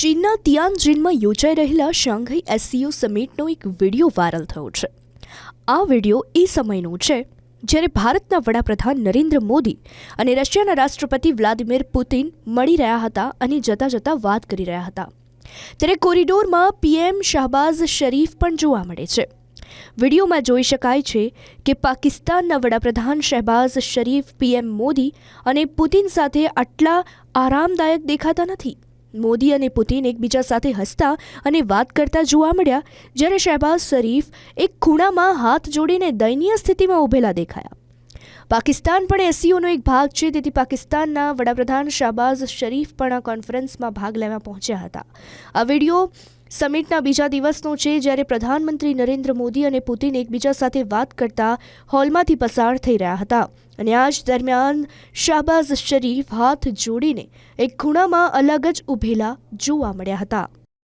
ચીનના તિયાનજીનમાં યોજાઈ રહેલા શાંઘાઈ એસસીઓ સમિટનો એક વીડિયો વાયરલ થયો છે. આ વીડિયો એ સમયનો છે જ્યારે ભારતના વડાપ્રધાન નરેન્દ્ર મોદી અને રશિયાના રાષ્ટ્રપતિ વ્લાદિમીર પુતિન મળી રહ્યા હતા અને જતા જતા વાત કરી રહ્યા હતા. ત્યારે કોરિડોરમાં પીએમ શાહબાઝ શરીફ પણ જોવા મળે છે. વિડીયોમાં જોઈ શકાય છે કે પાકિસ્તાનના વડાપ્રધાન શહેબાઝ શરીફ, પીએમ મોદી અને પુતિન સાથે આટલા આરામદાયક દેખાતા નથી. મોદી અને પુતિન એકબીજા સાથે હસતા અને વાત કરતા જોવા મળ્યા, જ્યારે શહેબાઝ શરીફ એક ખૂણામાં હાથ જોડીને દયનીય સ્થિતિમાં ઊભેલા દેખાયા. પાકિસ્તાન પણ એસસીઓનો એક ભાગ છે, તેથી પાકિસ્તાનના વડાપ્રધાન શાહબાઝ શરીફ પણ આ કોન્ફરન્સમાં ભાગ લેવા પહોંચ્યા હતા. આ વીડિયો સમિટના બીજા દિવસનો છે, જ્યારે પ્રધાનમંત્રી નરેન્દ્ર મોદી અને પુતિન એકબીજા સાથે વાત કરતા હોલમાંથી પસાર થઈ રહ્યા હતા. અને આ જ દરમિયાન શાહબાઝ શરીફ હાથ જોડીને એક ખૂણામાં અલગ જ ઊભેલા જોવા મળ્યા હતા.